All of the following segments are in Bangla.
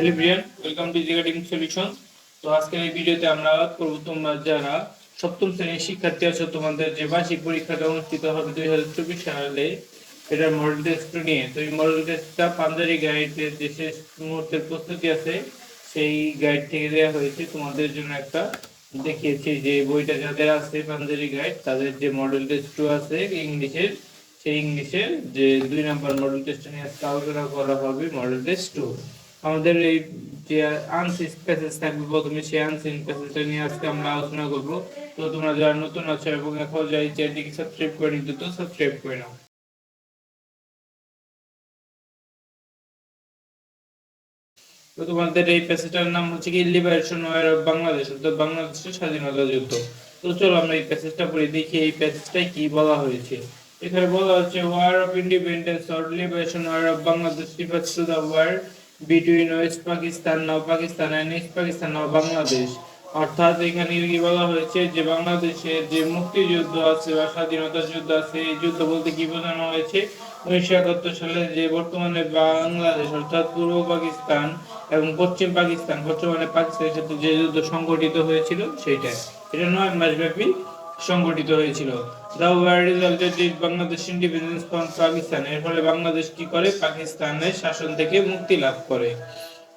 হ্যালো ব্রিয়ান ওয়েলকাম টু জিগাটিং সলিউশন তো আজকের এই ভিডিওতে আমরা করব তোমরা যারা সপ্তম শ্রেণির শিক্ষার্থী আছো, তোমাদের যে বার্ষিক পরীক্ষাটা অনুষ্ঠিত হবে দুই হাজার চব্বিশ সালে এটার মডেল টেস্ট নিয়ে। তো এই মডেল টেস্টটা পাঞ্জারি গাইডের যে শেষ মুহূর্তের প্রস্তুতি আছে, সেই গাইড থেকে দেওয়া হয়েছে। তোমাদের জন্য একটা দেখিয়েছি যে বইটা যাদের আছে পাঞ্জারি গাইড তাদের যে মডেল টেস্ট টু আছে ইংলিশের, সেই ইংলিশের যে দুই নাম্বার মডেল টেস্ট নিয়ে আজকে আলোচনা করা হবে মডেল টেস্ট টু আমাদের এই যে থাকবে, প্রথমে সেই আনসিন নিয়ে আজকে আমরা আলোচনা করব। তো তোমরা যারা নতুন আছো এবং এখন যাই সাবস্ক্রাইব করে নিতে তো সাবস্ক্রাইব করে নাও। তোমাদের এই প্যাসেজটার নাম হচ্ছে কি লিবারেশন ওয়ার অফ বাংলাদেশ অর্থাৎ বাংলাদেশের স্বাধীনতা যুদ্ধ। তো চলো আমরা এই প্যাসেজটা পড়ে, দেখি এই প্যাসেজটাই কি বলা হয়েছে। এখানে বলা হচ্ছে war of independence or liberation war of Bangladesh refers to war between West Pakistan now Pakistan and East Pakistan now Bangladesh. অর্থাৎ এখানে কি বলা হয়েছে যে বাংলাদেশের যে মুক্তিযুদ্ধ আছে বা স্বাধীনতা যুদ্ধ আছে, এই যুদ্ধ বলতে কি বোঝানো হয়েছে? উনিশশো একাত্তর সালে যে বর্তমানে বাংলাদেশ, অর্থাৎ পূর্ব পাকিস্তান এবং পশ্চিম পাকিস্তান বর্তমানে পাকিস্তানের সাথে যে যুদ্ধ সংগঠিত হয়েছিল সেইটা এটা নয় মাস ব্যাপী সংগঠিত হয়েছিল। The war resulted in Bangladesh independence from Pakistan. এর ফলে বাংলাদেশ কি করে? পাকিস্তানের শাসন থেকে মুক্তি লাভ করে।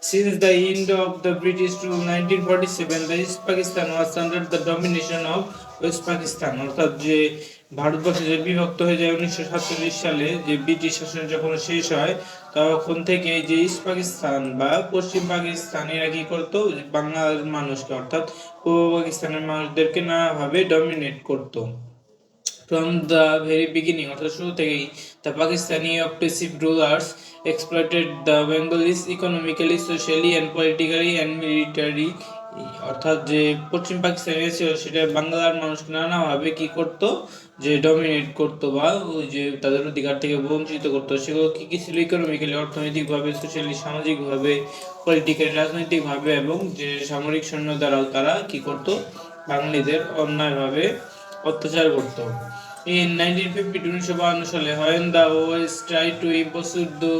Since the end of the British rule 1947, the East Pakistan was under the domination of West Pakistan. অর্থাৎ যে যে বিভক্ত হয়ে যায় উনিশশো সাতচল্লিশ সালে যে ব্রিটিশ শাসন যখন শেষ হয় তখন থেকে যে ইস্ট পাকিস্তান বা পশ্চিম পাকিস্তান এরা কি করতো? বাংলার মানুষকে অর্থাৎ পূর্ব পাকিস্তানের মানুষদেরকে নানাভাবে ডমিনেট করতো। From the very beginning, অর্থাৎ শুরু থেকেই the Pakistani oppressive rulers exploited the Bengalis economically, socially and politically and militarily অর্থাৎ যে পশ্চিম পাকিস্তানে ছিল সেটা বাংলার মানুষকে নানাভাবে কি করতো? যে ডমিনেট করতো বা ওই যে তাদের অধিকার থেকে বঞ্চিত করতো সেগুলো কী কী ছিল ইকোনমিক্যালি অর্থনৈতিকভাবে সোশ্যালি সামাজিকভাবে পলিটিক্যালি রাজনৈতিকভাবে এবং যে সামরিক সৈন্য দ্বারাও তারা কি করতো? বাঙালিদের অন্যায়ভাবে অত্যাচার করত। ইন নাইনটিন ফিফটি উনিশশো বাহান্ন সালে when the OS tried to the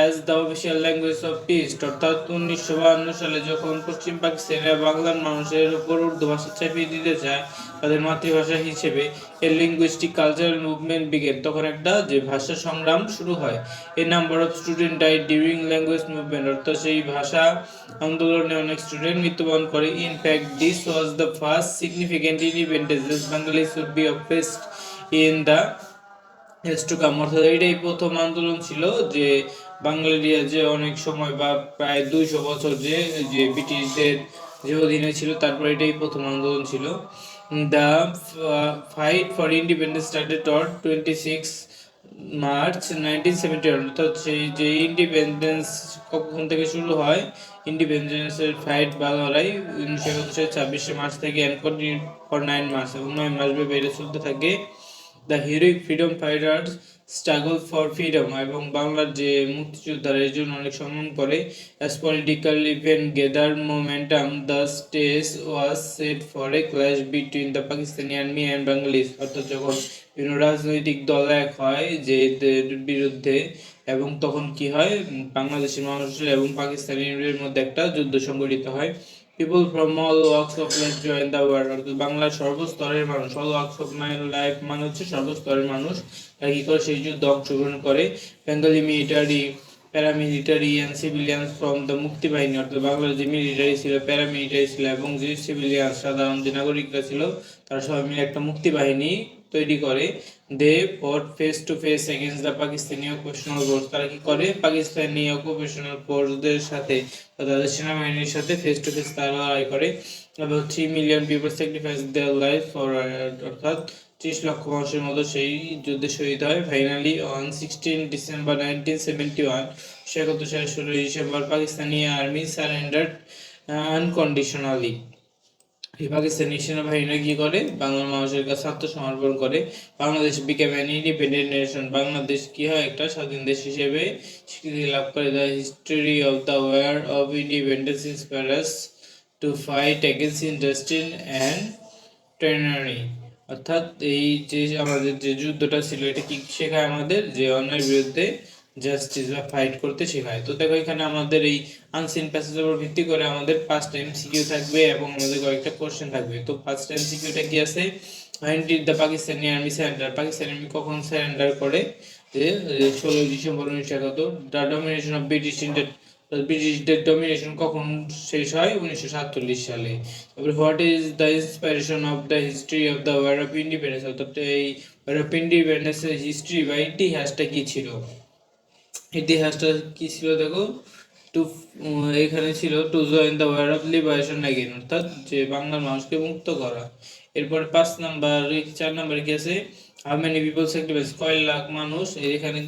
as the official language of peace অর্থাৎ উনিশশো বাহান্ন সালে যখন পশ্চিম পাকিস্তানের বাংলার মানুষের উপর উর্দু ভাষা চাপিয়ে দিতে চায় তাদের মাতৃভাষা হিসেবে a linguistic cultural movement began তখন একটা যে ভাষা সংগ্রাম শুরু হয় a number of student died during language movement অর্থাৎ সেই ভাষা আন্দোলনে অনেক স্টুডেন্ট মৃত্যুবরণ করে। In fact this was the first significant independence Bangladesh should be অফেস্ট in the এস্টুকাম অর্থাৎ এটাই প্রথম আন্দোলন ছিল যে বাঙালিরা যে অনেক সময় বা প্রায় দুইশো বছর যে যে ব্রিটিশদের যে অধীনে ছিল, তারপর এটাই প্রথম আন্দোলন ছিল। Fight for independence independence started twenty six March nineteen seventy অর্থাৎ সেই যে ইন্ডিপেন্ডেন্স কখন থেকে শুরু হয়? ইন্ডিপেন্ডেন্সের ফাইট বা লড়াই উনিশশো একাত্তর ছাব্বিশে মার্চ থেকে এন্ড ফর নাইন মাস এবং নয় মাস ব্যাপী এটা চলতে থাকে। The heroic freedom fighters struggle for freedom এবং বাংলার যে মুক্তিযোদ্ধারা, এর জন্য অনেক সম্মান করে। As political event gather momentum the stage was set for a clash between the Pakistani army and Bengalis অর্থাৎ যখন বিভিন্ন রাজনৈতিক দল এক হয় যে বিরুদ্ধে, এবং তখন কি হয়? বাংলাদেশের মানুষের এবং পাকিস্তানিদের মধ্যে একটা যুদ্ধ সংঘটিত হয়। People from all works of life join the war অর্থাৎ বাংলার সর্বস্তরের মানুষ all works of my life মানে হচ্ছে সর্বস্তরের মানুষ। কি করে? সেই যুদ্ধে অংশগ্রহণ করে। Bengali military paramilitary and civilian from the Mukti Bahini, অর্থাৎ বাংলার যে মিলিটারি ছিল প্যারামিলিটারি ছিল, এবং যে সিভিলিয়ান সাধারণ যে নাগরিকরা ছিল, তারা সবাই মিলে একটা মুক্তি বাহিনী তৈরি করে। They fought face to face against the Pakistani occupational force তারা কি করে? পাকিস্তানি অকুপেশনাল ফোর্সদের সাথে তাদের সেনাবাহিনীর সাথে ফেস টু ফেস তারা লড়াই করে। এবং three million people sacrifice their life for অর্থাৎ ত্রিশ লক্ষ মানুষের মতো সেই যুদ্ধে শহীদ হয়। Finally on sixteen December nineteen seventy one একাত্তর সালের ষোলোই December Pakistani army surrendered unconditionally Pakistani সেনাবাহিনী কি করে? বাংলার মানুষের কাছে আত্মসমর্পণ করে। Bangladesh became an independent nation Bangladesh কি হয়? একটা স্বাধীন দেশ হিসেবে স্বীকৃতি লাভ করে। The history of the war of independence inspires to fight against industry and ট্রেনারি অর্থাৎ এই যে আমাদের যে যুদ্ধটা ছিল, এটা কি শেখায় আমাদের? যে অন্যের বিরুদ্ধে জাস্টিস বা ফাইট করতে শেখায়। তো দেখো, এখানে আমাদের এই আনসিন প্যাসেজের উপর ভিত্তি করে আমাদের ফার্স্ট এমসিকিউ থাকবে এবং আমাদের কয়েকটা কোশ্চেন থাকবে। তো ফার্স্ট এমসিকিউটা কি আছে? When the Pakistani army surrender Pakistan army কখন সারেন্ডার করে? যে, ষোলোই ডিসেম্বর উনিশশো একাত্তর। The domination of British India ব্রিটিশদের ডমিনেশন কখন শেষ হয়? উনিশশো সাতচল্লিশ সালে। তারপরে what is the inspiration of the history of the war of independence অর্থাৎ এই ওয়ার অফ ইন্ডিপেন্ডেন্সের হিস্ট্রি বা ইতিহাসটা কী ছিল? ইতিহাসটা কি ছিল দেখো? টু এখানে ছিল to join the war of liberation again অর্থাৎ যে বাংলার মানুষকে মুক্ত করা। এরপর পাঁচ নাম্বার চার নাম্বার কি আছে? হাউ মেনি পিপল স্যাক্রিফাইস কয় লাখ মানুষ? এখানে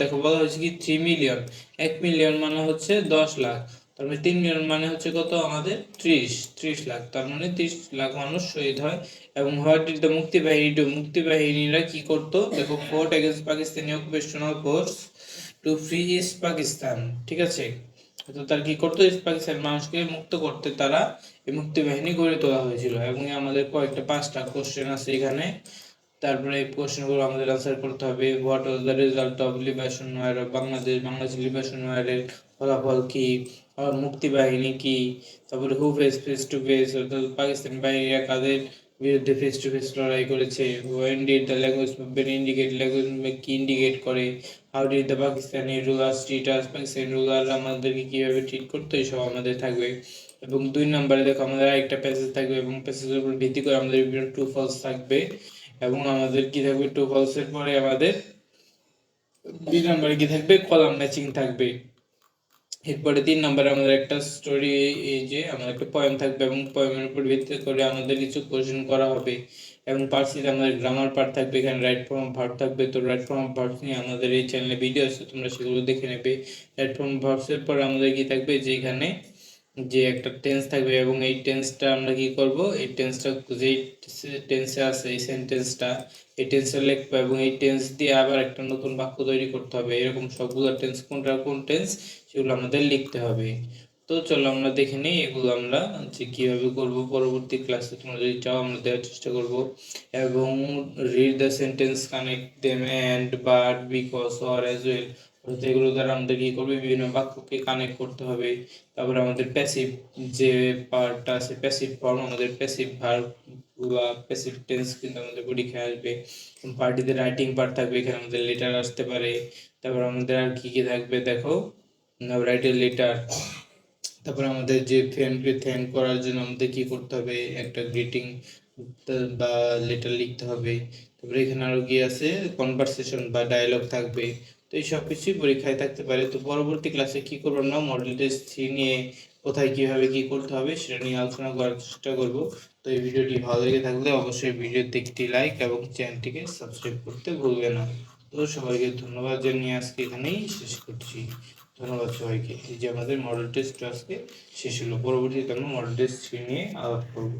দেখো বলা হয়েছে কি থ্রি মিলিয়ন এক মিলিয়ন মানে হচ্ছে দশ লাখ। তার মানে তিন মিলিয়ন মানে হচ্ছে কত? আমাদের ত্রিশ। ত্রিশ লাখ। তার মানে ত্রিশ লাখ মানুষ শহীদ হয়। এবং হোয়াট ইজ দ্য মুক্তি বাহিনী টু। মুক্তি বাহিনীরা কি করতো? দেখো, fought against Pakistani occupational force to free East Pakistan. ঠিক আছে? তো তার কি করতো? ইস্ট পাকিস্তান মানুষকে মুক্ত করতে তারা এই মুক্তি বাহিনী গড়ে তোলা হয়েছিল। এবং আমাদের কয়েকটা, পাঁচটা কোশ্চেন আছে এখানে। তারপরে কোশ্চেনগুলো আমাদের আনসার করতে হবে what was the result of liberation war of Bangladesh Bangladesh liberation ওয়ারের ফলাফল কি? মুক্তি বাহিনী কি? তারপরে who face face to face অর্থাৎ পাকিস্তান বাহিনীরা কাদের বিরুদ্ধে ফেস টু ফেস লড়াই করেছে? When did the language movement indicate language movement কি ইন্ডিকেট করে? How did the Pakistani ruler treat us Pakistani ruler আমাদেরকে কীভাবে ট্রিট করতো সব আমাদের থাকবে। এবং দুই নম্বরে দেখো আমাদের আরেকটা প্যাসেজ থাকবে এবং প্যাসেজের উপর ভিত্তি করে আমাদের বিভিন্ন টু ফলস থাকবে। এবং আমাদের কি থাকবে? টু ফলস এর পরে আমাদের দুই নম্বরে কি থাকবে? কলাম ম্যাচিং থাকবে। এরপরে তিন নম্বরে আমাদের একটা স্টোরি এই যে আমাদের একটা পয়েম থাকবে এবং পয়েমের উপর ভিত্তি করে আমাদের কিছু কোশ্চেন করা হবে। এবং পার্সিতে আমাদের গ্রামার পার্ট থাকবে, এখানে রাইট ফর্ম ভার্ব থাকবে। তো রাইট ফর্ম ভার্ব নিয়ে আমাদের এই চ্যানেলে ভিডিও আছে, তোমরা সেগুলো দেখে নেবে। রাইট ফর্ম ভার্বসের পর আমাদের কি থাকবে? যে এখানে যে একটা টেন্স থাকবে এবং এই টেন্সটা আমরা কি করব? এই টেন্সটা যেই টেন্সে আছে, এই সেন্টেন্সটা এই টেন্সটা লিখব এবং এই টেন্স দিয়ে আবার একটা নতুন বাক্য তৈরি করতে হবে। এরকম সবগুলো টেন্স কোনটা কোন টেন্স সেগুলো আমাদের লিখতে হবে। তো চলো আমরা দেখে নিই এগুলো আমরা যে কীভাবে করব পরবর্তী ক্লাসে তোমরা যদি চাও, আমরা দেওয়ার চেষ্টা করব। এবং read the sentence connect them and but because or as well এগুলো দ্বারা আমাদের কি করবে? বিভিন্ন বাক্যকে কানেক্ট করতে হবে। তারপরে আমাদের প্যাসিভ যে পার্টটা আছে প্যাসিভ ফর্ম আমাদের প্যাসিভ ভার্ব বা প্যাসিভ টেন্স কিন্তু আমাদের পরীক্ষায় আসবে। পার্টিতে রাইটিং পার্ট থাকবে, এখানে আমাদের লেটার আসতে পারে। তারপর আমাদের আর কি কি থাকবে দেখো? রাইট এ লেটার তারপর আমাদের যে ফ্রেন্ডকে থ্যাংক করার জন্য আমাদের কি করতে হবে? একটা গ্রিটিং বা লেটার লিখতে হবে। তারপরে এখানে আরও কি আছে? কনভারসেশন বা ডায়লগ থাকবে। তো এই সব কিছুই পরীক্ষায় থাকতে পারে। তো পরবর্তী ক্লাসে কি করব আমরা? মডেল টেস্ট থ্রি নিয়ে কোথায় কীভাবে কী করতে হবে সেটা নিয়ে আলোচনা করার চেষ্টা করব। তো এই ভিডিওটি ভালো লেগে থাকলে অবশ্যই ভিডিওতে একটি লাইক এবং চ্যানেলটিকে সাবস্ক্রাইব করতে ভুলবে না। তো সবাইকে ধন্যবাদ জানিয়ে আজকে এখানেই শেষ করছি। ধন্যবাদ সবাইকে। এই যে আমাদের মডেল টেস্ট আজকে শেষ হলো। পরবর্তীতে আমরা মডেল টেস্ট থ্রি নিয়ে আলাপ করব।